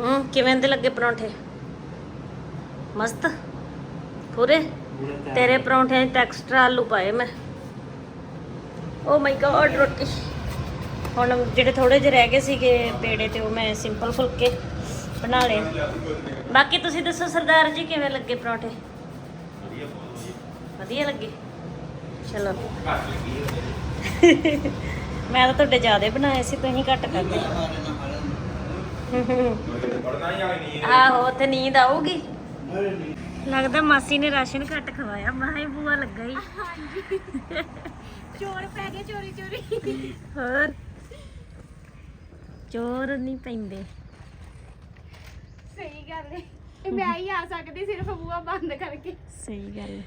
ਹੂੰ, ਕਿਵੇਂ ਦੇ ਲੱਗੇ ਪਰੌਂਠੇ? ਮਸਤ? ਪੂਰੇ? ਤੇਰੇ ਪਰੌਂਠਿਆਂ 'ਚ ਐਕਸਟਰਾ ਆਲੂ ਪਾਏ ਮੈਂ। ਓ ਮਾਈ ਗॉड ਰੋਟੀ। ਹੁਣ ਜਿਹੜੇ ਥੋੜੇ ਜਿਹੇ ਰਹਿ ਗਏ ਸੀਗੇ ਪੇੜੇ ਤੇ ਉਹ ਮੈਂ ਸਿੰਪਲ ਫੁਲਕੇ ਬਣਾ ਲਏ। ਬਾਕੀ ਤੁਸੀਂ ਦੱਸੋ ਸਰਦਾਰ ਜੀ, ਕਿਵੇਂ ਲੱਗੇ ਪਰੌਂਠੇ? ਵਧੀਆ ਲੱਗੇ? ਚਲੋ। ਮੈਂ ਤਾਂ ਤੁਹਾਡੇ ਜ਼ਿਆਦਾ ਬਣਾਏ ਸੀ, ਤੁਸੀਂ ਘੱਟ ਕਰਦੇ ਆਹੋ ਤੇ ਨੀਂਦ ਆਊਗੀ। ਲੱਗਦਾ ਮਾਸੀ ਨੇ ਰਾਸ਼ਨ ਘੱਟ ਖਵਾਇਆ। ਮਾਹੀ ਬੂਆ ਲੱਗਾ ਹੀ। ਚੋਰ ਪੈ ਗਏ ਚੋਰੀ ਚੋਰੀ। ਹੋਰ? ਚੋਰ ਨਹੀਂ ਪੈਂਦੇ। ਸਹੀ ਗੱਲ ਹੈ ਮੈਂ ਹੀ ਆ ਸਕਦੀ ਸਿਰਫ ਬੂਆ ਬੰਦ ਕਰਕੇ। ਸਹੀ ਗੱਲ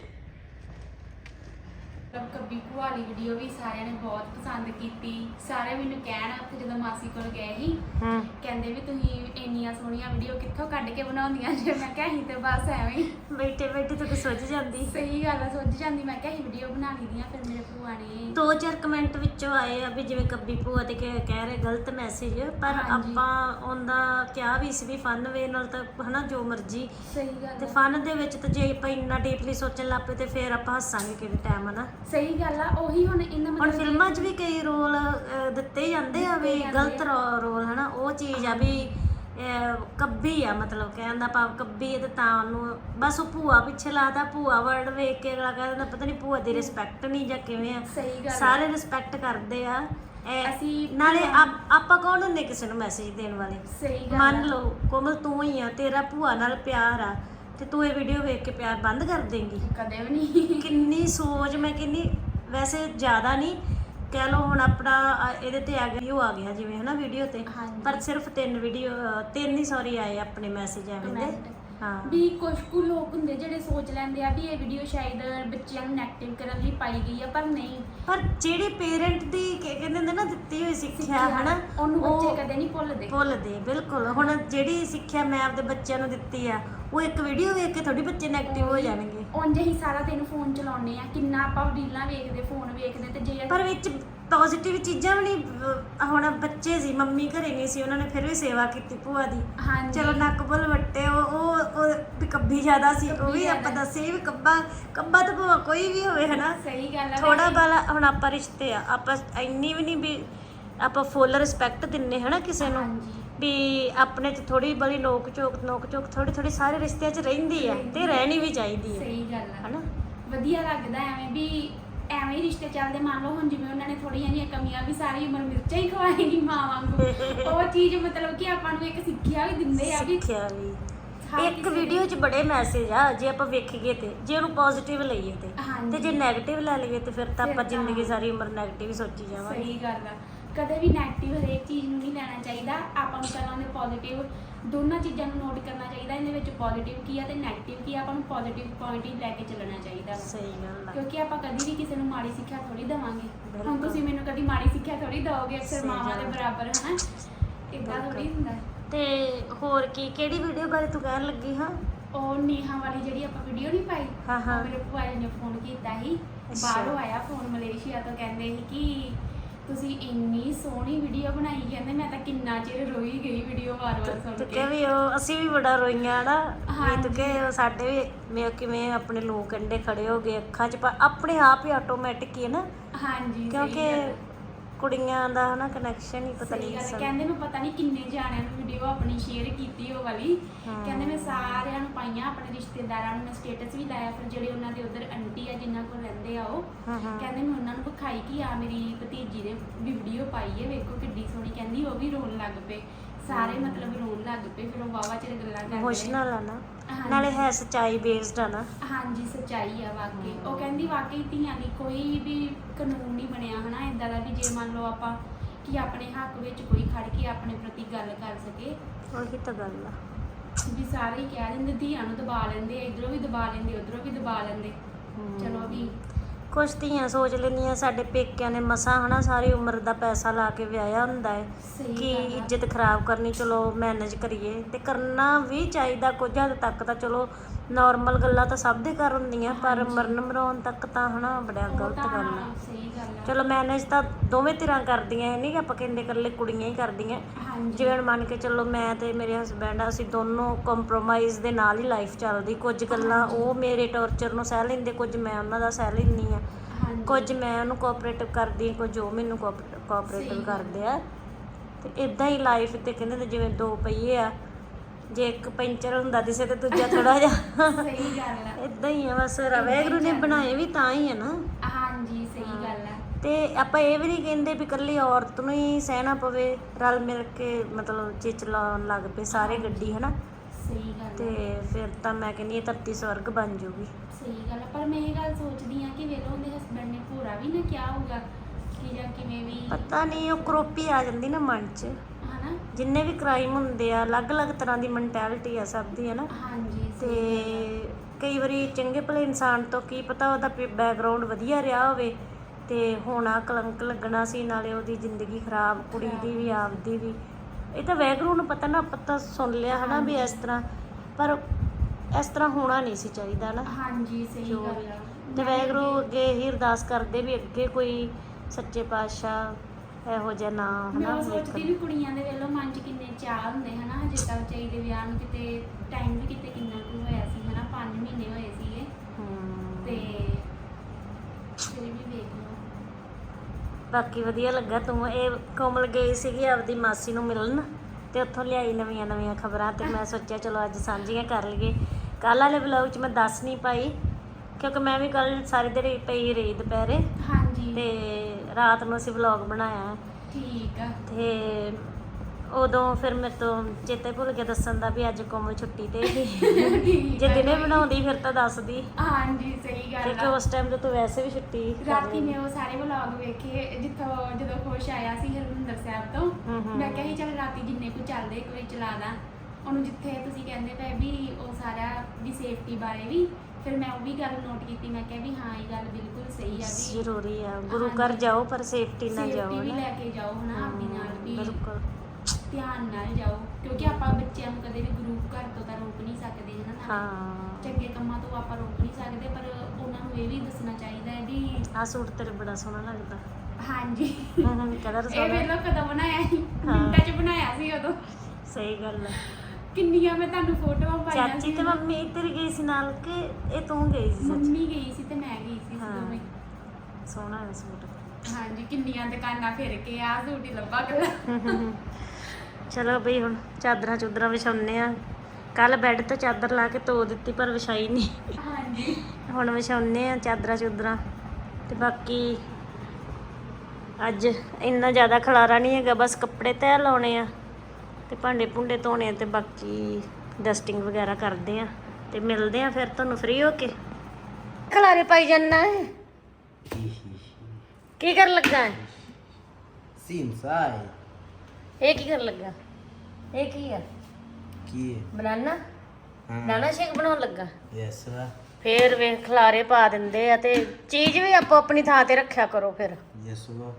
ਕੱਬੀ ਭੂਆ ਵਾਲੀ ਵੀਡੀਓ ਵੀ ਸਾਰਿਆਂ ਨੇ ਬਹੁਤ ਪਸੰਦ ਕੀਤੀ। ਸਾਰੇ ਮੈਨੂੰ ਕਹਿਣ ਉੱਥੇ ਜਦੋਂ ਮਾਸੀ ਕੋਲ ਗਏ ਸੀ ਹਾਂ। ਕਹਿੰਦੇ ਵੀ ਤੁਸੀਂ ਇੰਨੀਆਂ ਸੋਹਣੀਆਂ ਵੀਡੀਓ ਕਿੱਥੋਂ ਕੱਢ ਕੇ ਬਣਾਉਂਦੀਆਂ? ਜੇ ਮੈਂ ਕਿਹਾ ਸੀ ਤੇ ਬਸ ਐਵੇਂ ਹੀ। ਬੈਠੇ ਬੈਠੇ ਤਾਂ ਸੋਚ ਜਾਂਦੀ। ਸਹੀ ਗੱਲ ਆ ਸੋਚ ਜਾਂਦੀ। ਮੈਂ ਕਿਹਾ ਸੀ ਵੀਡੀਓ ਬਣਾ ਲਈਆਂ ਫਿਰ ਮੇਰੇ ਭੂਆ ਨੇ। ਦੋ ਚਾਰ ਕਮੈਂਟ ਵਿੱਚੋਂ ਆਏ ਆ ਵੀ ਜਿਵੇਂ ਕੱਬੀ ਭੂਆ ਤੇ ਕਹਿ ਕਹਿ ਰਹੇ ਗਲਤ ਮੈਸੇਜ ਪਰ ਹਾਂਜੀ। ਆਪਾਂ ਉਹਦਾ ਕਿਹਾ ਵੀ ਸੀ ਵੀ ਫਨ ਵੇ ਨਾਲ ਤਾਂ ਹਨਾ ਜੋ ਮਰਜ਼ੀ। ਸਹੀ ਗੱਲ ਤੇ ਆ। ਫਨ ਦੇ ਵਿੱਚ ਤਾਂ ਜੇ ਆਪਾਂ ਇੰਨਾ ਡੀਪਲੀ ਸੋਚਣ ਲੱਪੇ ਤੇ ਫੇਰ ਆਪਾਂ ਹੱਸਾਂਗੇ ਕਿਹੜੇ ਟਾਈਮ ਹਨਾ? ਸਹੀ ਗੱਲ ਆ ਉਹੀ ਹੁਣ ਇਹਨਾਂ ਹੁਣ ਫਿਲਮਾਂ 'ਚ ਵੀ ਕਈ ਰੋਲ ਦਿੱਤੇ ਜਾਂਦੇ ਆ ਵੀ ਦਿੱਤੇ ਜਾਂਦੇ ਗਲਤ ਰੋਲ ਹਨਾ ਉਹ ਚੀਜ਼ ਆ ਵੀ ਅਹ, ਕੱਬੀ ਆ ਮਤਲਬ ਕਹਿਣ ਦਾ ਭਾਵ ਕੱਬੀ ਤੇ ਤਾਂ ਉਹਨੂੰ ਬਸ ਉਹ ਭੂਆ ਪਿੱਛੇ ਲਾਦਾ ਭੂਆ ਵਰਡ ਵੇਖ ਕੇ ਅਗਲਾ ਕਹਿੰਦਾ ਪਤਾ ਨਹੀਂ ਭੂਆ ਦੀ ਰਿਸਪੈਕਟ ਨਹੀਂ ਜਾਂ ਕਿਵੇਂ ਆ। ਸਹੀ ਗੱਲ ਆ। ਸਾਰੇ ਰਿਸਪੈਕਟ ਕਰਦੇ ਆ। ਇਹ- ਅਸੀਂ ਨਾਲੇ ਆਪ- ਆਪਾਂ ਕੌਣ ਹੁੰਨੇ ਕਿਸੇ ਨੂੰ ਮੈਸੇਜ ਦੇਣ ਵਾਲੇ? ਸਹੀ ਗੱਲ ਮੰਨ ਆ। ਲਓ ਕੋਮਲ ਤੂੰ ਹੀ ਆ ਤੇਰਾ ਭੂਆ ਨਾਲ ਪਿਆਰ ਆ। ਤੇ ਤੂੰ ਇਹ ਵੀਡੀਓ ਵੇਖ ਕੇ ਪਿਆਰ ਬੰਦ ਕਰ ਦੇਂਗੀ। ਕਦੇ ਵੀ ਨਹੀਂ। ਕਿੰਨੀ ਸੋਚ ਮੈਂ ਕਿੰਨੀ ਵੈਸੇ ਜ਼ਿਆਦਾ ਨਹੀਂ। ਕਹਿ ਲਓ ਹੁਣ ਆਪਣਾ ਅ, ਇਹਦੇ ਤੇ ਆ ਗਿਆ ਆ ਗਿਆ ਜਿਵੇਂ ਹਨਾ ਵੀਡੀਓ ਤੇ। ਹਾਂਜੀ। ਪਰ ਸਿਰਫ ਤਿੰਨ ਵੀਡੀਓ ਤਿੰਨ ਹੀ ਸੌਰੀ ਆਏ ਆਪਣੇ ਮੈਸੇਜ ਐਵੇਂ ਦੇ। Comment। ਹਾਂ। ਵੀ ਕੁਝ ਕੁ ਲੋਕ ਹੁੰਦੇ ਜਿਹੜੇ ਸੋਚ ਲੈਂਦੇ ਆ ਵੀ ਇਹ ਵੀਡੀਓ ਸ਼ਾਇਦ ਬੱਚਿਆਂ ਨੂੰ ਨੈਗੇਟਿਵ ਕਰਨ ਲਈ ਪਾਈ ਗਈ ਆ ਪਰ ਨਹੀਂ। ਪਰ ਜਿਹੜੇ ਪੇਰੈਂਟ ਦੀ ਕੀ ਕਹਿੰਦੇ ਹੁੰਦੇ ਨਾ ਦਿੱਤੀ ਹੋਈ ਸਿੱਖਿਆ ਸਿੱਖਿਆ ਹਨਾ ਉਹਨੂੰ ਉਹ ਬੱਚੇ ਕਦੇ ਨਹੀਂ ਭੁੱਲਦੇ। ਭੁੱਲਦੇ ਬਿਲਕੁਲ। ਹੁਣ ਜਿਹੜੀ ਸਿੱਖਿਆ ਮੈਂ ਆਪਦੇ ਬੱਚਿਆਂ ਨੂੰ ਦਿੱਤੀ ਆ ਉਹ ਇੱਕ ਵੀਡੀਓ ਵੇਖ ਕੇ ਥੋੜੀ ਬੱਚੇ ਨੈਗੇਟਿਵ ਹੋ ਜਾਣਗੇ। ਉਂਝ ਹੀ ਸਾਰਾ ਦਿਨ ਫੋਨ ਚਲਾਉਂਦੇ ਆ ਕਿੰਨਾ ਆਪਾਂ ਰੀਲਾਂ ਵੇਖਦੇ ਫੋਨ ਵੇਖਦੇ ਤੇ ਜੇ ਪਰ ਵਿੱਚ ਪੋਜ਼ਿਟਿਵ ਚੀਜ਼ਾਂ ਵੀ ਨਹੀਂ ਅਹ, ਹੁਣ ਬੱਚੇ ਸੀ ਮੰਮੀ ਘਰੇ ਨਹੀਂ ਸੀ ਉਹਨਾਂ ਨੇ ਫਿਰ ਵੀ ਸੇਵਾ ਕੀਤੀ ਭੂਆ ਦੀ। ਹਾਂਜੀ। ਚਲੋ ਨੱਕ ਬੁੱਲ ਵੱਟੇ ਉਹ ਉਹ ਉਹ ਵੀ ਕੱਬੀ ਜ਼ਿਆਦਾ ਸੀ ਉਹ ਕੱਬੀ ਵੀ ਆਪਾਂ ਜ਼ਿਆਦਾ। ਦੱਸੇ ਵੀ ਕੱਬਾ ਕੱਬਾ ਤਾਂ ਭਾਵੇਂ ਕੋਈ ਵੀ ਹੋਵੇ ਹਨਾ? ਸਹੀ ਗੱਲ ਆ ਥੋੜਾ ਵੈਸੇ- ਬਾਲਾ ਹੁਣ ਆਪਾਂ ਰਿਸ਼ਤੇ ਆ ਆਪਾਂ ਇੰਨੀ ਵੀ ਨਹੀਂ ਵੀ ਆਪਾਂ ਫੁੱਲ ਰਿਸਪੈਕਟ ਦਿੰਨੇ ਹਨਾ ਕਿਸੇ ਨੂੰ? ਹਾਂਜੀ। ਵੀ ਆਪਣੇ ਚ ਥੋੜੀ ਬੜੀ ਨੋਕ ਝੋਕ ਨੋਕ ਝੋਕ ਥੋੜੀ ਥੋੜੀ ਸਾਰੇ ਰਿਸ਼ਤਿਆਂ ਚ ਰਹਿੰਦੀ ਆ ਤੇ ਰਹਿਣੀ ਵੀ ਚਾਹੀਦੀ ਹੈ। ਸਹੀ ਗੱਲ ਆ। ਹਨਾ? ਵਧੀਆ ਲੱਗਦਾ ਐਵੇਂ ਵੀ ਐਵੇਂ ਹੀ ਰਿਸ਼ਤੇ ਚੱਲਦੇ। ਮੰਨ ਲਓ ਹੁਣ ਜਿਵੇਂ ਉਹਨਾਂ ਨੇ ਥੋੜੀਆਂ ਜਿਹੀਆਂ ਕਮੀਆਂ ਵੀ ਸਾਰੀ ਉਮਰ ਮਿਰਚਾਂ ਹੀ ਖਵਾਏਗੀ ਮਾਂ ਵਾਂਗੂ। ਉਹ ਚੀਜ਼ ਮਤਲਬ ਕਿ ਆਪਾਂ ਨੂੰ ਇੱਕ ਸਿੱਖਿਆ ਵੀ ਦਿੰਦੇ ਆ ਵੀ ਸਿੱਖਿਆ ਵੀ। ਇੱਕ ਵੀਡੀਓ 'ਚ ਬੜੇ ਮੈਸੇਜ ਆ ਜੇ ਆਪਾਂ ਵੇਖੀਏ ਤੇ ਜੇ ਉਹਨੂੰ ਪੋਜ਼ਿਟਿਵ ਲਈਏ ਤੇ। ਤੇ ਜੇ 네ਗੇਟਿਵ ਲੈ ਲਈਏ ਤੇ ਫਿਰ ਤਾਂ ਆਪਾਂ ਜ਼ਿੰਦਗੀ ਸਾਰੀ ਉਮਰ 네ਗੇਟਿਵ ਹੀ ਸੋਚੀ ਜਾਵਾਂਗੇ। ਸਹੀ ਗੱਲ ਆ। ਕਦੇ ਵੀ ਨੈਗੇਟਿਵ ਹਰੇਕ ਚੀਜ਼ ਨੂੰ ਨਹੀਂ ਲੈਣਾ ਚਾਹੀਦਾ ਆਪਾਂ ਨੂੰ ਪਹਿਲਾਂ ਉਹਨੇ ਪੋਜ਼ਿਟਿਵ ਦੋਨਾਂ ਚੀਜ਼ਾਂ ਨੂੰ ਨੋਟ ਕਰਨਾ ਚਾਹੀਦਾ ਇਹਦੇ ਵਿੱਚ ਪੋਜ਼ਿਟਿਵ ਕੀ ਆ ਤੇ ਨੈਗੇਟਿਵ ਕੀ ਆ ਆਪਾਂ ਨੂੰ ਪੋਜ਼ਿਟਿਵ ਪੁਆਇੰਟ ਹੀ ਲੈ ਕੇ ਚੱਲਣਾ ਚਾਹੀਦਾ। ਸਹੀ ਗੱਲ ਆ ਕਿਉਂਕਿ ਆਪਾਂ ਕਦੀ ਵੀ ਕਿਸੇ ਨੂੰ ਮਾੜੀ ਸਿੱਖਿਆ ਥੋੜੀ ਦੇਵਾਂਗੇ ਹੁਣ। ਤੁਸੀਂ ਮੈਨੂੰ ਕਦੀ ਮਾੜੀ ਸਿੱਖਿਆ ਥੋੜੀ ਦਿਓਗੇ ਅਕਸਰ ਮਾਵਾਂ ਦੇ। ਬਰਾਬਰ ਹਨਾ ਇਦਾਂ। ਥੋੜੀ ਹੁੰਦਾ ਤੇ ਹੋਰ ਕੀ ਕਿਹੜੀ ਵੀਡੀਓ ਬਾਰੇ ਤੂੰ ਕਹਿਣ ਲੱਗੀ ਹਾਂ ਉਹ ਨੇਹਾ ਵਾਲੀ ਜਿਹੜੀ ਆਪਾਂ ਵੀਡੀਓ ਨਹੀਂ ਪਾਈ ਹਾਂ, ਹਾਂ। ਮੇਰੇ ਭੂਆ ਨੇ ਫੋਨ ਕੀਤਾ ਸੀ। ਬਾਹਰੋਂ ਆਇਆ ਫੋਨ ਮਲੇਸ਼ੀਆ ਤੋਂ ਕਹਿੰਦੇ ਸੀ ਕਿ ਤੁਸੀਂ ਇੰਨੀ ਸੋਹਣੀ ਵੀਡੀਓ ਬਣਾਈ ਕਹਿੰਦੇ ਮੈਂ ਤਾਂ ਕਿੰਨਾ ਚਿਰ ਰੋਈ ਗਈ ਵੀਡੀਓ ਵਾਰ-ਵਾਰ ਸੁਣ ਕੇ ਕਿਹਾ ਵੀ ਉਹ ਅਸੀਂ ਵੀ ਬੜਾ ਰੋਈਆਂ ਨਾ ਵੀ ਤੂੰ ਹਾਂਜੀ। ਕਿ ਸਾਡੇ ਵੀ ਮੈਂ ਕਿਵੇਂ ਆਪਣੇ ਲੋਕ ਕੰਡੇ ਖੜੇ ਹੋ ਗਏ ਅੱਖਾਂ 'ਚ ਪਰ ਆਪਣੇ ਆਪ ਹੀ ਆਟੋਮੈਟਿਕ ਹੀ ਹੈ ਨਾ ਹਾਂਜੀ ਸਹੀ ਕਿਉਂਕਿ ਗੱਲ। ਕੁੜੀਆਂ ਦਾ ਹਨਾ ਕਨੈਕਸ਼ਨ ਹੀ ਪਤਾ ਨਹੀਂ। ਸਭ ਕਹਿੰਦੇ ਮੈਂ ਪਤਾ ਨਹੀਂ ਕਿੰਨੇ ਜਾਣਿਆਂ ਨੂੰ ਵੀਡੀਓ ਆਪਣੀ ਸ਼ੇਅਰ ਕੀਤੀ ਉਹ ਵਾਲੀ। ਕਹਿੰਦੇ ਮੈਂ ਸਾਰਿਆਂ ਨੂੰ ਪਾਈਆਂ ਆਪਣੇ ਰਿਸ਼ਤੇਦਾਰਾਂ ਨੂੰ ਮੈਂ ਸਟੇਟਸ ਵੀ ਲਾਇਆ ਫਿਰ ਜਿਹੜੇ ਉਹਨਾਂ ਦੇ ਉਧਰ ਆਂਟੀ ਆ ਜਿਨ੍ਹਾਂ ਕੋਲ ਰਹਿੰਦੇ ਆ ਉਹ ਕਹਿੰਦੇ ਮੈਂ ਉਹਨਾਂ ਨੂੰ ਵਿਖਾਈ ਕਿ ਆ ਮੇਰੀ ਭਤੀਜੀ ਨੇ ਵੀ ਵੀਡੀਓ ਪਾਈ ਹੈ ਵੇਖੋ ਕਿੱਡੀ ਸੋਹਣੀ। ਕਹਿੰਦੀ ਉਹ ਵੀ ਰੋਣ ਲੱਗ ਪਏ। ਸਾਰੇ ਮਤਲਬ ਰੋਣ ਲੱਗ ਪਏ ਫਿਰ ਉਹ ਵਾਵਾ ਚਿਰ ਗੱਲਾਂ ਕਰਦੇ ਇਮੋਸ਼ਨਲ ਆ ਨਾ। ਹਾਂਜੀ। ਨਾਲੇ ਹੈ ਸਚਾਈ ਬੇਸਡ ਆ ਨਾ। ਹਾਂਜੀ ਸੱਚਾਈ ਆ ਵਾਕਈ। ਉਹ ਕਹਿੰਦੀ ਵਾਕਈ ਧੀਆਂ ਲਈ ਕੋਈ ਵੀ ਕਾਨੂੰਨ ਨਹੀਂ ਬਣਿਆ ਹਨਾ ਇਦਾਂ ਦਾ ਵੀ ਜੇ ਮੰਨ ਲਓ ਆਪਾਂ ਕਿ ਆਪਣੇ ਹੱਕ ਵਿੱਚ ਕੋਈ ਖੜ ਕੇ ਆਪਣੇ ਪ੍ਰਤੀ ਗੱਲ ਕਰ ਸਕੇ। ਉਹੀ ਤਾਂ ਗੱਲ ਆ। ਵੀ ਸਾਰੇ ਹੀ ਕਹਿ ਦਿੰਦੇ ਧੀਆਂ ਨੂੰ ਦਬਾ ਲੈਂਦੇ ਇਧਰੋਂ ਵੀ ਦਬਾ ਲੈਂਦੇ ਉਧਰੋਂ ਵੀ ਦਬਾ ਲੈਂਦੇ। ਚਲੋ ਵੀ ਕੁਛ ਧੀਆਂ ਸੋਚ ਲੈਂਦੀਆਂ ਸਾਡੇ ਪੇਕਿਆਂ ਨੇ ਮਸਾਂ ਹਨਾ ਸਾਰੀ ਉਮਰ ਦਾ ਪੈਸਾ ਲਾ ਕੇ ਵਿਆਹਿਆ ਹੁੰਦਾ ਹੈ ਸਹੀ ਕਿ ਗੱਲ ਆ। ਇੱਜ਼ਤ ਖਰਾਬ ਕਰਨੀ ਚਲੋ ਮੈਨੇਜ ਕਰੀਏ ਤੇ ਕਰਨਾ ਵੀ ਚਾਹੀਦਾ ਕੁਝ ਹੱਦ ਤੱਕ ਤਾਂ ਚਲੋ ਨਾਰਮਲ ਗੱਲਾਂ ਤਾਂ ਸਭ ਦੇ ਘਰ ਹੁੰਦੀਆਂ ਪਰ ਮਰਨ ਮਰਾਉਣ ਤੱਕ ਤਾਂ ਹਨਾ ਬੜਾ ਗਲਤ ਗੱਲ ਆ। ਸਹੀ ਗੱਲ ਆ। ਚਲੋ ਮੈਨੇਜ ਤਾਂ ਦੋਵੇਂ ਧਿਰਾਂ ਕਰਦੀਆਂ ਇਹ ਨਹੀਂ ਕਿ ਆਪਾਂ ਕਹਿੰਦੇ ਇਕੱਲੇ ਕੁੜੀਆਂ ਹੀ ਕਰਦੀਆਂ। ਜਿਵੇਂ ਮੰਨ ਕੇ ਚੱਲੋ ਮੈਂ ਤੇ ਮੇਰੇ ਹਸਬੰਡ ਅਸੀਂ ਦੋਨੋਂ ਕੰਪਰੋਮਾਈਜ਼ ਦੇ ਨਾਲ ਹੀ ਲਾਈਫ ਚੱਲਦੀ। ਕੁਝ ਗੱਲਾਂ ਉਹ ਮੇਰੇ ਟੌਰਚਰ ਨੂੰ ਸਹਿ ਲੈਂਦੇ ਕੁਝ ਮੈਂ ਉਹਨਾਂ ਦਾ ਸਹਿ ਲੈਂਦੀ ਆ ਕੁਝ ਮੈਂ ਉਹਨੂੰ ਕੋਆਪਰੇਟਿਵ ਕਰਦੀ ਹਾਂ ਕੁਝ ਉਹ ਮੈਨੂੰ ਕੋਆਪਰੇਟਿਵ। ਕਰਦੇ ਆ। ਤੇ ਇਦਾਂ ਹੀ ਲਾਈਫ ਤੇ ਕਹਿੰਦੇ ਜਿਵੇਂ ਦੋ ਪਹੀਏ ਆ ਜੇ ਇੱਕ ਪੈਂਚਰ ਹੁੰਦਾ ਦਿਸੇ ਤੇ ਦੂਜਾ ਥੋੜਾ ਜਿਹਾ। ਸਹੀ ਗੱਲ ਆ। ਇਦਾਂ ਹੀ ਆ ਬਸ ਰਵੈਗਰੂ ਨੇ ਬਣਾਏ ਵੀ ਤਾਂ ਹੀ ਆ ਨਾ। ਹਾਂਜੀ ਸਹੀ ਗੱਲ ਆ। ਤੇ ਆਪਾਂ ਇਹ ਵੀ ਨਹੀਂ ਕਹਿੰਦੇ ਵੀ ਇਕੱਲੀ ਔਰਤ ਨੂੰ ਹੀ ਸਹਿਣਾ ਪਵੇ ਰਲ ਮਿਲ ਕੇ ਮਤਲਬ ਚਿਚਲਾਉਣ ਲੱਗ ਪਏ ਸਾਰੇ ਗੱਡੀ ਹਨਾ। ਸਹੀ ਗੱਲ ਤੇ ਫਿਰ ਤਾਂ ਮੈਂ ਕਹਿੰਦੀ ਇਹ ਧਰਤੀ ਸਵਰਗ ਬਣ ਜਾਊਗੀ ਸਹੀ ਗੱਲ ਆ। ਪਰ ਮੈਂ ਇਹ ਗੱਲ ਸੋਚਦੀ ਆ ਕਿ ਵੇਲੋ ਉਹਦੇ ਹਸਬੰਡ ਨੇ ਪੂਰਾ ਵੀ ਨਾ ਕਿਹਾ ਹੋਊਗਾ ਕਿ ਜਾਂ ਕਿਵੇਂ ਵੀ ਪਤਾ ਨਹੀਂ ਉਹ ਕਰੋਪੀ ਆ ਜਾਂਦੀ ਨਾ ਮਨ 'ਚ। ਹਨਾ? ਜਿੰਨੇ ਵੀ ਕ੍ਰਾਈਮ ਹੁੰਦੇ ਆ ਅਲੱਗ-ਅਲੱਗ ਤਰ੍ਹਾਂ ਦੀ ਮੈਂਟੈਲਿਟੀ ਆ ਸਭ ਦੀ ਹੈ ਨਾ ਹਾਂਜੀ ਤੇ ਕਈ ਵਾਰੀ ਚੰਗੇ ਭਲੇ ਇਨਸਾਨ ਤੋਂ ਕੀ ਪਤਾ ਉਹਦਾ ਬੈਕਗ੍ਰਾਉਂਡ ਵਧੀਆ ਰਿਹਾ ਹੋਵੇ ਤੇ ਹੋਣਾ ਕਲੰਕ ਲੱਗਣਾ ਸੀ ਨਾਲੇ ਉਹਦੀ ਜ਼ਿੰਦਗੀ ਖਰਾਬ ਕੁੜੀ ਦੀ ਵੀ ਆਪਦੀ ਵੀ। ਇਹ ਤਾਂ ਵੈਗਰੂ ਨੂੰ ਪਤਾ ਨਾ ਪਤਾ ਸੁਣ ਲਿਆ ਹਨਾ ਵੀ ਇਸ ਤਰ੍ਹਾਂ ਪਰ ਇਸ ਤਰ੍ਹਾਂ ਹੋਣਾ ਨਹੀਂ ਸੀ ਚਾਹੀਦਾ ਨਾ ਹਾਂਜੀ ਸਹੀ ਜੋ ਗੱਲ ਆ। ਤੇ ਵੈਗਰੂ ਅੱਗੇ ਹੀ ਅਰਦਾਸ ਕਰਦੇ ਵੀ ਅੱਗੇ ਕੋਈ ਸੱਚੇ ਪਾਤਸ਼ਾਹ ਇਹੋ ਜਿਹਾ ਨਾ ਮੈਂ ਹਨਾ ਉਹ ਸੋਚਦੀ। ਵੀ ਕੁੜੀਆਂ ਦੇ ਵੇਲੋ ਮਨ 'ਚ ਕਿੰਨੇ ਚਾਹ ਹੁੰਦੇ ਹਨਾ ਹਜੇ ਤੱਕ ਚਾਹੀਦੇ ਵਿਆਹ ਨੂੰ ਕਿਤੇ ਟਾਈਮ ਵੀ ਕਿਤੇ ਕਿੰਨਾ ਕੁ ਹੋਇਆ ਸੀ ਹਨਾ 5 ਮਹੀਨੇ ਹੋਏ ਸੀਗੇ ਹਮ। ਤੇ ਫਿਰ ਵੀ ਵੇਖ ਲਓ ਬਾਕੀ ਵਧੀਆ ਲੱਗਾ ਤੂੰ ਇਹ ਕੋਮਲ ਗਈ ਸੀਗੀ ਆਪਦੀ ਮਾਸੀ ਨੂੰ ਮਿਲਣ ਤੇ ਉੱਥੋਂ ਲਿਆਈ ਨਵੀਆਂ ਨਵੀਆਂ ਖਬਰਾਂ ਤੇ ਮੈਂ ਸੋਚਿਆ ਚਲੋ ਅੱਜ ਸਾਂਝੀਆਂ ਕਰ ਲਈਏ ਕੱਲ ਵਾਲੇ ਵਲੌਗ 'ਚ ਮੈਂ ਦੱਸ ਨਹੀਂ ਪਾਈ ਕਿਉਂਕਿ ਮੈਂ ਵੀ ਕੱਲ ਸਾਰੇ ਦਿਨ ਪਈ ਰਹੀ ਦੁਪਹਿਰੇ ਤੇ ਰਾਤ ਨੂੰ ਅਸੀਂ ਵਲੌਗ ਬਣਾਇਆ। ਠੀਕ ਆ। ਤੇ ਉਦੋਂ ਫਿਰ ਮੇਰੇ ਤੋਂ ਚੇਤੇ ਭੁੱਲ ਗਿਆ ਦੱਸਣ ਦਾ ਵੀ ਅੱਜ ਕੋਮਲ ਛੁੱਟੀ ਤੇ। ਸੀ ਜੇ ਦਿਨੇ ਕੋਈ- ਬਣਾਉਂਦੀ ਫਿਰ ਤਾਂ ਦੱਸਦੀ। ਹਾਂਜੀ ਸਹੀ ਗੱਲ ਕਿਉਂਕਿ ਆ ਉਸ ਟਾਈਮ ਤੇ ਤੂੰ ਵੈਸੇ ਵੀ ਛੁੱਟੀ ਰਾਤੀ। ਮੈਂ ਉਹ ਸਾਰੇ ਵਲੌਗ ਵੇਖੇ ਜਿੱਥੋਂ ਜਦੋਂ ਖੁਸ਼ ਆਇਆ ਸੀ ਹਰਮਿੰਦਰ ਸਾਹਿਬ ਤੋਂ। ਮੈਂ ਕਿਹਾ ਸੀ ਚੱਲ ਰਾਤੀ ਜਿੰਨੇ ਕੁ ਚੱਲਦੇ ਵਾਰੀ ਚਲਾ ਦਾਂ। ਉਹਨੂੰ ਜਿੱਥੇ ਤੁਸੀਂ ਕਹਿੰਦੇ ਪਏ ਵੀ ਉਹ ਸਾਰਾ ਵੀ ਸੇਫਟੀ ਬਾਰੇ ਵੀ ਫਿਰ ਮੈਂ ਉਹ ਵੀ ਗੱਲ ਨੋਟ ਕੀਤੀ ਮੈਂ ਕਿਹਾ ਵੀ ਹਾਂ ਇਹ ਗੱਲ ਬਿਲਕੁਲ ਸਹੀ ਆ ਵੀ ਜ਼ਰੂਰੀ ਆ ਗੁਰੂ ਘਰ ਜਾਓ ਪਰ ਸੇਫਟੀ ਨਾਲ ਜਾਓ ਸੇਫਟੀ ਵੀ ਨਾ। ਲੈ ਕੇ ਜਾਓ ਹਨਾ ਆਪਣੀ ਨਾਲ ਵੀ ਬਿਲਕੁਲ। ਧਿਆਨ ਨਾਲ ਜਾਓ ਕਿਉਂਕਿ ਆਪਾਂ ਬੱਚਿਆਂ ਨੂੰ ਕਦੇ ਵੀ ਗੁਰੂ ਘਰ ਤੋਂ ਤਾਂ ਰੋਕ ਨਹੀਂ ਸਕਦੇ ਹਨਾ ਨਾਲੇ ਹਾਂ। ਚੰਗੇ ਕੰਮਾਂ ਤੋਂ ਆਪਾਂ ਰੋਕ ਨਹੀਂ ਸਕਦੇ ਪਰ ਉਹਨਾਂ ਨੂੰ ਇਹ ਵੀ ਦੱਸਣਾ ਚਾਹੀਦਾ ਹੈ ਵੀ ਆ ਸੂਟ ਤੇਰੇ ਬੜਾ ਸੋਹਣਾ ਲੱਗਦਾ। ਹਾਂਜੀ। ਕਲਰ ਇਹ ਸੋਹਣਾ ਵੇਲੋ ਕਦੋਂ ਬਣਾਇਆ ਸੀ ਹਾਂ। ਮਿੰਟਾਂ 'ਚ ਬਣਾਇਆ ਸੀ ਉਦੋਂ। ਸਹੀ ਗੱਲ ਆ। ਕਿੰਨੀਆਂ ਮੈਂ ਤੁਹਾਨੂੰ ਫੋਟੋਆਂ ਪਾਈਆਂ ਚਾਚੀ ਤੇ ਮੰਮੀ ਤੇਰੀ ਗਈ ਸੀ ਨਾਲ ਕਿ ਇਹ ਤੂੰ ਗਈ ਸੀ ਸੱਚ? ਮੰਮੀ ਗਈ ਸੀ ਤੇ ਮੈਂ ਗਈ ਸੀ ਹਾਂ। ਦੋਵੇਂ। ਸੋਹਣਾ ਹੈ ਸੂਟ। ਹਾਂਜੀ ਕਿੰਨੀਆਂ ਦੁਕਾਨਾਂ ਫਿਰ ਕੇ ਆ ਸੂਟ ਹੀ ਲੱਭਾ ਕਰ। ਚਲੋ ਬਈ ਹੁਣ ਚਾਦਰਾਂ ਚੁਦਰਾਂ ਵਿਛਾਉਨੇ ਆ ਕੱਲ ਬੈੱਡ ਤੇ ਚਾਦਰ ਲਾ ਕੇ ਧੋ ਦਿੱਤੀ ਪਰ ਵਿਛਾਈ ਨਹੀਂ। ਹਾਂਜੀ। ਹੁਣ ਵਿਛਾਉਨੇ ਆ ਚਾਦਰਾਂ ਚੁਦਰਾਂ। ਤੇ ਬਾਕੀ ਅੱਜ ਇੰਨਾ ਜ਼ਿਆਦਾ ਖਲਾਰਾ ਨਹੀਂ ਹੈਗਾ ਬਸ ਕੱਪੜੇ ਤੈਅ ਲਾਉਣੇ ਆ। ਤੇ ਭਾਂਡੇ ਭੁੰਡੇ ਧੋਣੇ ਤੇ ਬਾਕੀ ਡਸਟਿੰਗ ਵਗੈਰਾ ਕਰਦੇ ਆ। ਤੇ ਮਿਲਦੇ ਆ ਫਿਰ ਤੁਹਾਨੂੰ ਫ੍ਰੀ ਹੋ ਕੇ। ਖਲਾਰੇ ਪਾਈ ਜਾਨਾ ਹੈ। ਕੀ ਕਰਨ ਲੱਗਾ ਹੈ? Sim, sai. ਇਹ ਕੀ ਕਰਨ ਲੱਗਾ? ਇਹ ਕੀ ਆ? Que? Banana? Ah, banana shake ਬਣਾਉਣ ਲੱਗਾ? Essa. ਫੇਰ ਵੇਖ ਖਲਾਰੇ ਪਾ ਦਿੰਦੇ ਆ ਤੇ ਚੀਜ਼ ਵੀ ਆਪੋ ਆਪਣੀ ਥਾਂ ਤੇ ਰੱਖਿਆ ਕਰੋ ਫਿਰ। Essa.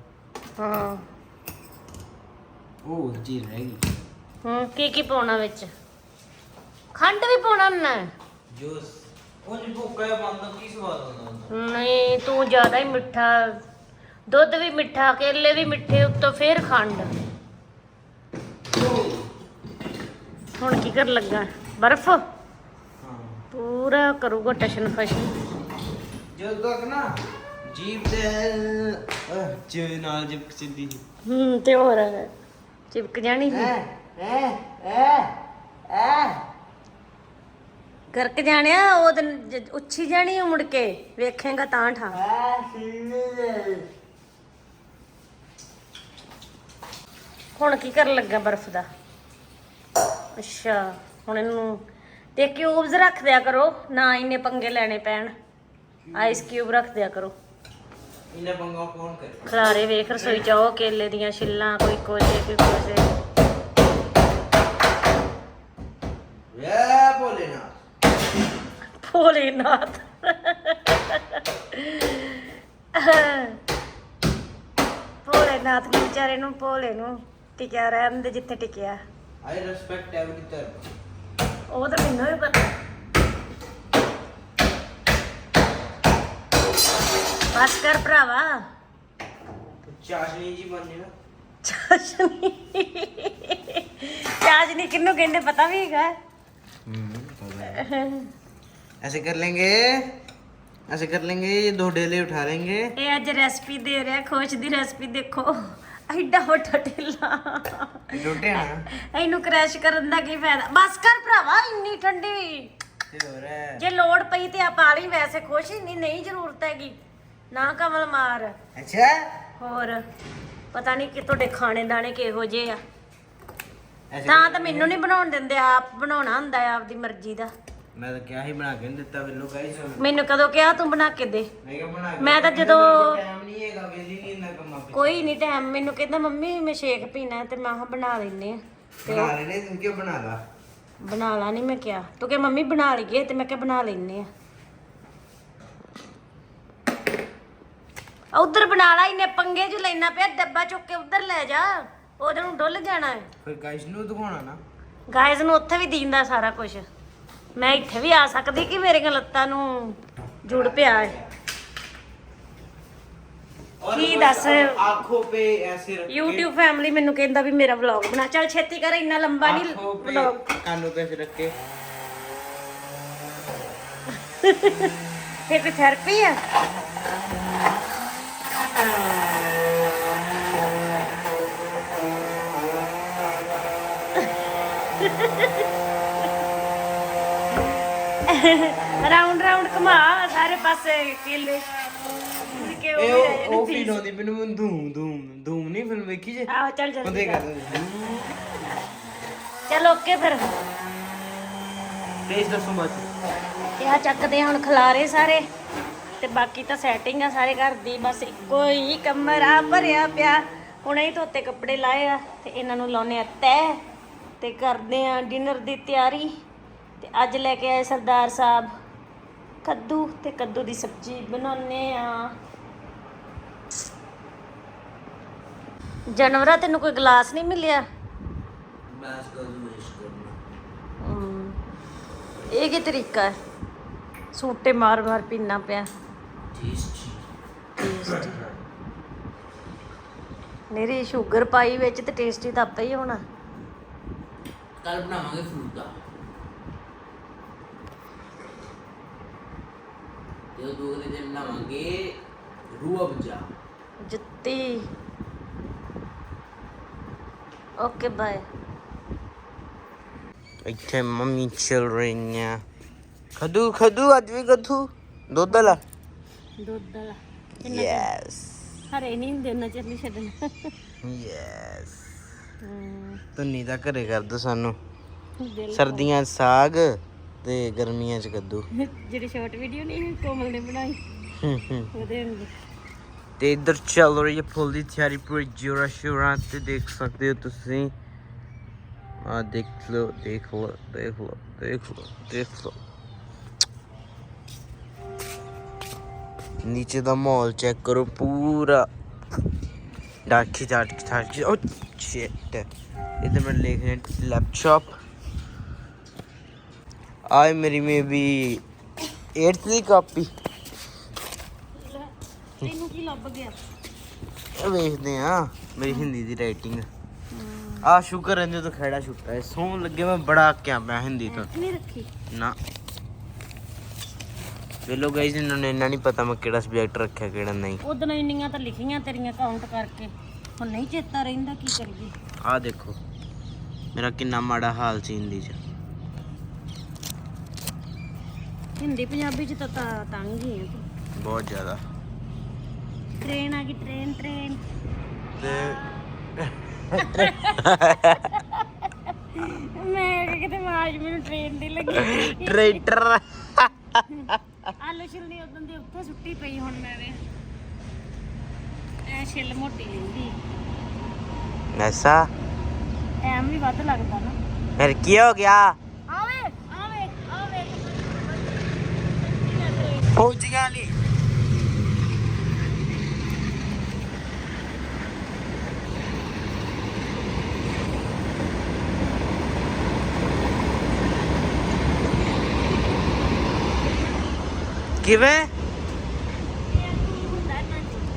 ਹਾਂ। Oh, diregue. ਹੂੰ ਕੀ ਕੀ ਪਾਉਣਾ ਵਿੱਚ? ਖੰਡ ਵੀ ਪਾਉਣਾ ਨਾ. Onde boca é banda que isso vai ਨਹੀਂ ਤੂੰ ਜ਼ਿਆਦਾ ਹੀ ਮਿੱਠਾ ਦੁੱਧ ਵੀ ਮਿੱਠਾ ਕੇਲੇ ਵੀ ਮਿੱਠੇ ਉੱਤੋਂ ਫੇਰ ਖੰਡ। ਹੁਣ ਕੀ ਕਰ ਲੱਗਾ? ਬਰਫ਼. ਪੂਰਾ ਕਰੂਗਾ ਟਸ਼ਨ ਫਸ਼ਨ। ਜਦੋਂ ਤੱਕ ਨਾ ਜੀਬ ਦੇ ਅਹ ਚ ਨਾਲ ਜਿਪ ਸਿੱਧੀ ਹੂੰ ਤੇ ਹੋਰ ਚਿਪਕ ਜਾਣੀ ਸੀ। ਐ ਐ ਐ ਗਰਕ ਜਾਣਿਆ ਉਹ ਦਿਨ ਜ- ਉੱਛੀ ਜਾਣੀ ਆ ਮੁੜ ਕੇ ਵੇਖੇਗਾ ਤਾਂ ਠਾ। ਐ ਸਿੰਨੇ ਹੁਣ ਕੀ ਕਰਨ ਲੱਗਾ ਬਰਫ਼ ਦਾ? ਅੱਛਾ ਹੁਣ ਇਹਨੂੰ ਤੇ ਕਿਊਬਸ ਰੱਖ ਦਿਆ ਕਰੋ ਨਾ ਇੰਨੇ ਪੰਗੇ ਲੈਣੇ ਪੈਣ। ਆਈਸ ਕਿਊਬ ਰੱਖ ਦਿਆ ਕਰੋ। ਇਹਨੇ ਪੰਗਾ ਕੌਣ ਕਰੇ? ਖਲਾਰੇ ਵੇਖ ਰਸੋਈ ਚ ਉਹ ਕੇਲੇ ਦੀਆਂ ਛਿੱਲਾਂ ਕੋਈ ਕੁਝ ਕੋਈ ਭੋਲੇਨਾਥ। ਭੋਲੇਨਾਥ ਨੂੰ ਵਿਚਾਰੇ ਨੂੰ ਭੋਲੇ ਨੂੰ ਟਿਕਿਆ ਰਹਿਣ ਦੇ ਜਿੱਥੇ ਟਿਕਿਆ। ਆਈ ਰਿਸਪੈਕਟ ਐਵਰੀ ਧਰਮ ਉਹ ਤਾਂ ਮੈਨੂੰ ਵੀ ਪਤਾ। ਬਸ ਕਰ ਭਰਾਵਾ। ਚਾਸ਼ਨੀ ਜੀ ਮੰਨੇ ਚਾਸ਼ਨੀ। ਚਾਸ਼ਨੀ ਕਿੰਨੂੰ ਕਹਿੰਦੇ ਪਤਾ ਵੀ ਹੈਗਾ? ਹੂੰ ਪਤਾ ਹੈ। ऐसे कर लेंगे ऐसे कर लेंगे ये दो डेले उठा लेंगे ਇਹ ਅੱਜ ਰੈਸਪੀ ਦੇ ਰਿਹਾ ਖੁਸ਼ ਦੀ ਰੈਸਪੀ ਦੇਖੋ ਐਡਾ ਵੱਡਾ ਢਿੱਲਾ टूटे ना ਇਹਨੂੰ ਕ੍ਰੈਸ਼ ਕਰਨ ਦਾ ਕੀ ਫਾਇਦਾ ਬਸ ਕਰ ਭਰਾਵਾ ਇੰਨੀ ਠੰਡੀ ये हो रहा है ਜੇ ਲੋੜ ਪਈ ਤੇ ਆ ਪਾ ਲਈ ਵੈਸੇ ਖੁਸ਼ ਹੀ ਨਹੀਂ ਨਹੀਂ ਜ਼ਰੂਰਤ ਹੈਗੀ ਨਾ ਕਮਲ ਮਾਰ अच्छा ਹੋਰ ਪਤਾ ਨਹੀਂ ਕਿ ਤੁਹਾਡੇ ਖਾਣੇ ਦਾਣੇ ਕਿਹੋ ਜਿਹੇ ਆ ऐसे ਤਾਂ ਤਾਂ ਮੈਨੂੰ ਨਹੀਂ ਬਣਾਉਣ ਦਿੰਦੇ ਆਪ ਬਣਾਉਣਾ ਹੁੰਦਾ ਹੈ ਆਪਦੀ ਮਰਜ਼ੀ ਦਾ ਮੈਂ ਤਾਂ ਕਿਹਾ ਸੀ ਬਣਾ ਕੇ ਨਹੀਂ ਦਿੱਤਾ ਮੈਨੂੰ ਗਾਈਸ ਮੈਨੂੰ ਕਦੋਂ ਕਿਹਾ ਤੂੰ ਬਣਾ ਕੇ ਦੇ? ਮੈਂ ਤਾਂ ਜਦੋਂ ਟਾਈਮ ਨਹੀਂ ਹੈਗਾ ਵੇਲੀ ਨਹੀਂ ਇੰਨਾ ਕੰਮਾਂ ਪਿੱਛੇ। ਕੋਈ ਨਹੀਂ ਟਾਈਮ ਮੈਨੂੰ ਕਹਿੰਦਾ ਮੰਮੀ ਮੈਂ ਸ਼ੇਕ ਪੀਣਾ ਤੇ ਮੈਂ ਕਿਹਾ ਬਣਾ ਲੈਨੇ ਬਣਾ ਲੈਨੇ ਤੂੰ ਕਿਉਂ ਬਣਾ ਲਾ? ਬਣਾ ਲਾ ਨਹੀਂ ਮੈਂ ਕਿਹਾ। ਤੂੰ ਕਿ ਮੰਮੀ ਬਣਾ ਲਈਏ ਤੇ ਮੈਂ ਕਿਹਾ ਬਣਾ ਲੈਨੇ ਆ ਉਧਰ ਬਣਾ ਲਾ ਇਹਨੇ ਪੰਗੇ ਜੂ ਲੈਣਾ ਪਿਆ ਡੱਬਾ ਚੁੱਕ ਕੇ ਉਧਰ ਲੈ ਜਾ। ਉਹਦੇ ਨੂੰ ਡੁੱਲ ਜਾਣਾ ਹੈ। ਫਿਰ ਗਾਈਸ ਨੂੰ ਦਿਖਾਉਣਾ ਨਾ। ਗਾਇਜ਼ ਨੂੰ ਉੱਥੇ ਵੀ ਦੀਂਦਾ ਸਾਰਾ ਕੁਝ ਮੈਂ ਇੱਥੇ ਵੀ ਆ ਸਕਦੀ ਕਿ ਮੇਰੀਆਂ ਲੱਤਾਂ ਨੂੰ ਜੁੜ ਪਿਆ ਹੈ? ਕੀ ਦੱਸ? ਆਖੋ ਪੇ ਐਸੇ ਰੱਖ। YouTube ਫੈਮਿਲੀ ਮੈਨੂੰ ਕਹਿੰਦਾ ਵੀ ਮੇਰਾ ਵਲੌਗ ਬਣਾ। ਚੱਲ ਛੇਤੀ ਕਰ ਇੰਨਾ ਲੰਬਾ ਨਹੀਂ ਵਲੌਗ ਕਾਨੂੰ ਪੇ ਰੱਖ। ਕੇ ਇਹ ਕੋਈ ਥੈਰੇਪੀ ਆ? ਰਾਉਂਡ ਰਾਉਂਡ ਘੁਮਾ ਸਾਰੇ ਪਾਸੇ ਕੇਲੇ। ਕਿ ਇਹ ਉਹ- ਉਹ ਫੀਲ ਹੁੰਦੀ ਮੈਨੂੰ ਮੈਨੂੰ ਧੂਮ ਧੂਮ ਧੂਮ ਨਹੀਂ ਫਿਲਮ ਵੇਖੀ ਜੇ? ਆਹ ਚੱਲ ਚੱਲ ਬੰਦੇ ਕਰਦੇ ਚੱਲ ਓਕੇ ਫਿਰ। ਪਲੀਜ਼ ਦੱਸੋ ਮਤ ਤੇ ਆ ਚੱਕਦੇ ਆ ਹੁਣ ਖਲਾਰੇ ਸਾਰੇ। ਤੇ ਬਾਕੀ ਤਾਂ ਸੈਟਿੰਗ ਆ ਸਾਰੇ ਘਰ ਦੀ ਬਸ ਇੱਕੋ ਹੀ ਕਮਰਾ ਭਰਿਆ ਪਿਆ। ਹੁਣੇ ਹੀ ਧੋਤੇ ਕੱਪੜੇ ਲਾਏ ਆ ਤੇ ਇਹਨਾਂ ਨੂੰ ਲਾਉਨੇ ਆ ਤੈਅ ਤੇ ਕਰਦੇ ਆ ਡਿਨਰ ਦੀ ਤਿਆਰੀ। ਤੇ ਅੱਜ ਲੈ ਕੇ ਆਏ ਸਰਦਾਰ ਸਾਹਿਬ ਕੱਦੂ ਤੇ ਕੱਦੂ ਦੀ ਸਬਜ਼ੀ ਬਣਾਉਨੇ ਆ। ਜਨਵਰਾ ਤੈਨੂੰ ਕੋਈ ਗਲਾਸ ਨਹੀਂ ਮਿਲਿਆ? ਇਹ ਕੀ ਤਰੀਕਾ ਹੈ? ਸੂਟੇ ਮਾਰ ਮਾਰ ਪੀਣਾ ਪਿਆ। ਟੇਸਟੀ ਮੇਰੀ ਸ਼ੂਗਰ ਪਾਈ ਵਿੱਚ ਤੇ ਟੇਸਟੀ ਤਾਂ ਆਪੇ ਹੀ ਹੋਣਾ। ਕੱਲ ਬਣਾਵਾਂਗੇ ਫਰੂਟ ਦਾ। ਉਹ ਦੂਸਰੇ ਦਿਨ ਬਣਾਵਾਂਗੇ ਰੂਹ ਅਫਜਾ ਜੁੱਤੀ। Okay bye. ਇੱਥੇ ਮੰਮੀ ਚੱਲ ਰਹੀਆਂ। ਖਦੂ ਖਦੂ ਅੱਜ ਵੀ ਖਦੂ? ਦੁੱਧ ਵਾਲਾ? ਦੁੱਧ ਵਾਲਾ। ਯੈਸ ਹਰੇ ਨਹੀਂ ਹੁੰਦੇ ਨਾ ਚੱਲੀ ਛੱਡਣਾ ਯੈਸ ਤੁੰਨੀ ਤਾਂ ਘਰੇ ਕਰ ਦੋ ਸਾਨੂੰ। ਸਰਦੀਆਂ ਸਾਗ। ਤੇ ਗਰਮੀਆਂ 'ਚ ਕੱਦੂ। ਜਿਹੜੀ ਸ਼ਾਰਟ ਵੀਡੀਓ ਨਹੀਂ ਕੋਮਲ ਨੇ ਬਣਾਈ। ਉਹਦੇ ਅੰਦਰ ਤੇ ਇਧਰ ਚੱਲ ਰਹੀ ਹੈ ਫੁੱਲ ਦੀ ਤਿਆਰੀ ਪੂਰੀ ਜੋਰਾ ਸ਼ੋਰਾ ਤੇ ਦੇਖ ਸਕਦੇ ਹੋ ਤੁਸੀਂ। ਆ ਦੇਖ ਲਓ ਦੇਖ ਲਓ ਦੇਖ ਲਓ ਦੇਖ ਲਓ ਦੇਖ ਲਓ। ਨੀਚੇ ਦਾ ਮਾਹੌਲ ਚੈੱਕ ਕਰੋ ਪੂਰਾ। ਡਾਕੀ ਡਾਕੀ ਡਾਕੀ। ਓ ਸ਼ਿਟ ਇਧਰ ਮੈਂ ਲਿਖ ਰਿਹਾ ਲੈਪਟਾਪ ਆਏ ਮੇਰੀ ਮੇਬੀ 8th ਦੀ ਕਾਪੀ। ਤੈਨੂੰ ਕੀ ਲੱਭ ਗਿਆ? ਵੇਖਦੇ ਆ ਮੇਰੀ ਹਿੰਦੀ ਦੀ ਰਾਈਟਿੰਗ ਆ ਸ਼ੁਕਰ ਰਹਿੰਦੇ ਤੋਂ ਖੇੜਾ ਛੁੱਟਾ ਹੈ। ਸੌਣ ਲੱਗੇ ਮੈਂ ਬੜਾ ਕਿਆ ਮੈਂ ਹਿੰਦੀ ਤੋਂ। ਨਹੀਂ ਰੱਖੀ? ਨਾ। ਵੇਲੋ ਗਾਇਜ਼ ਇਹਨਾਂ ਨੂੰ ਇੰਨਾ ਨਹੀਂ ਪਤਾ ਮੈਂ ਕਿਹੜਾ ਸਬਜੈਕਟ ਰੱਖਿਆ ਕਿਹੜਾ ਨਹੀਂ। ਉਦੋਂ ਇੰਨੀਆਂ ਤਾਂ ਲਿਖੀਆਂ ਤੇਰੀਆਂ ਕਾਊਂਟ ਕਰਕੇ। ਹੁਣ ਨਹੀਂ ਚੇਤਾ ਰਹਿੰਦਾ ਕੀ ਕਰੀਏ। ਆ ਦੇਖੋ ਮੇਰਾ ਕਿੰਨਾ ਮਾੜਾ ਹਾਲ ਸੀ ਹਿੰਦੀ 'ਚ। ਹਿੰਦੀ ਪੰਜਾਬੀ ਚ ਤਾਂ ਤਾਂ ਤੰਗ ਹੀ ਆ ਤੂੰ। ਬਹੁਤ ਜ਼ਿਆਦਾ। ਟ੍ਰੇਨ ਆ ਗਈ ਟ੍ਰੇਨ ਟ੍ਰੇਨ ਤੇ ਮੈਂ ਕਿਹਾ ਕਿਤੇ ਆਵਾਜ਼ ਮੈਨੂੰ ਟ੍ਰੇਨ ਦੀ ਲੱਗੀ। ਟਰੈਕਟਰ ਆਲੂ ਛਿਲਨੀ ਉਦੋਂ ਦੀ ਉੱਥੇ ਸੁੱਟੀ ਪਈ ਹੁਣ ਮੈਂ ਵੇ। ਐ ਛਿੱਲ ਮੋਟੀ ਲੈਂਦੀ। ਐਸਾ ਟਾਈਮ ਵੀ ਵੱਧ ਲੱਗਦਾ ਨਾ। ਫਿਰ ਕੀ ਹੋ ਗਿਆ? ਫੌਜੀਆਂ ਲਈ ਕਿਵੇਂ?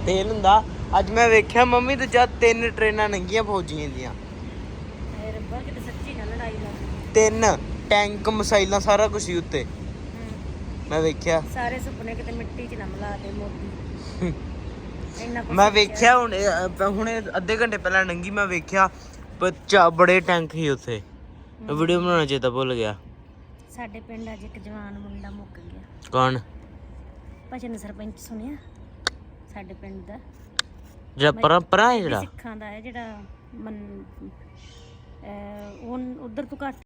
ਤੇਲ ਹੁੰਦਾ? ਅੱਜ ਮੈਂ ਵੇਖਿਆ ਮੰਮੀ ਤੇ ਜਦ ਤਿੰਨ ਟ੍ਰੇਨਾਂ ਲੰਘੀਆਂ ਫੌਜੀਆਂ ਦੀਆਂ। ਇਹ ਰੱਬਾ ਕਿਤੇ ਸੱਚੀ ਨਾ ਲੜਾਈ ਲੱਗ ਤਿੰਨ ਟੈਂਕ ਮਸਾਈਲਾਂ ਸਾਰਾ ਕੁਝ ਸੀ ਉੱਤੇ। ਮੈਂ ਵੇਖਿਆ। ਸਾਰੇ ਸੁਪਨੇ ਕਿਤੇ ਮਿੱਟੀ 'ਚ ਨਾ ਮਿਲਾ ਦੇ ਮੋਦੀ। ਇੰਨਾ ਕੁਛ ਮੈਂ। ਵੇਖਿਆ ਹੁਣ ਹੁਣੇ ਅੱਧੇ ਘੰਟੇ ਪਹਿਲਾਂ ਲੰਘੀ ਮੈਂ ਵੇਖਿਆ ਬੱਚਾ ਬੜੇ ਟੈਂਕ ਸੀ ਉੱਥੇ। ਵੀਡੀਓ ਬਣਾਉਣਾ ਚੇਤਾ ਭੁੱਲ ਗਿਆ। ਸਾਡੇ ਪਿੰਡ ਅੱਜ ਇੱਕ ਜਵਾਨ ਮੁੰਡਾ ਮੁੱਕ ਗਿਆ। ਕੌਣ? ਭਜਨ ਸਰਪੰਚ ਸੁਣਿਆ? ਸਾਡੇ ਪਿੰਡ ਦਾ। ਜਿਹੜਾ ਪਰੰਪਰਾ ਹੈ ਜਿਹੜਾ? ਸਿੱਖਾਂ ਦਾ ਹੈ ਜਿਹੜਾ ਮਨ ਅਹ ਉਹ ਉਧਰ ਤੋਂ ਘੱਟ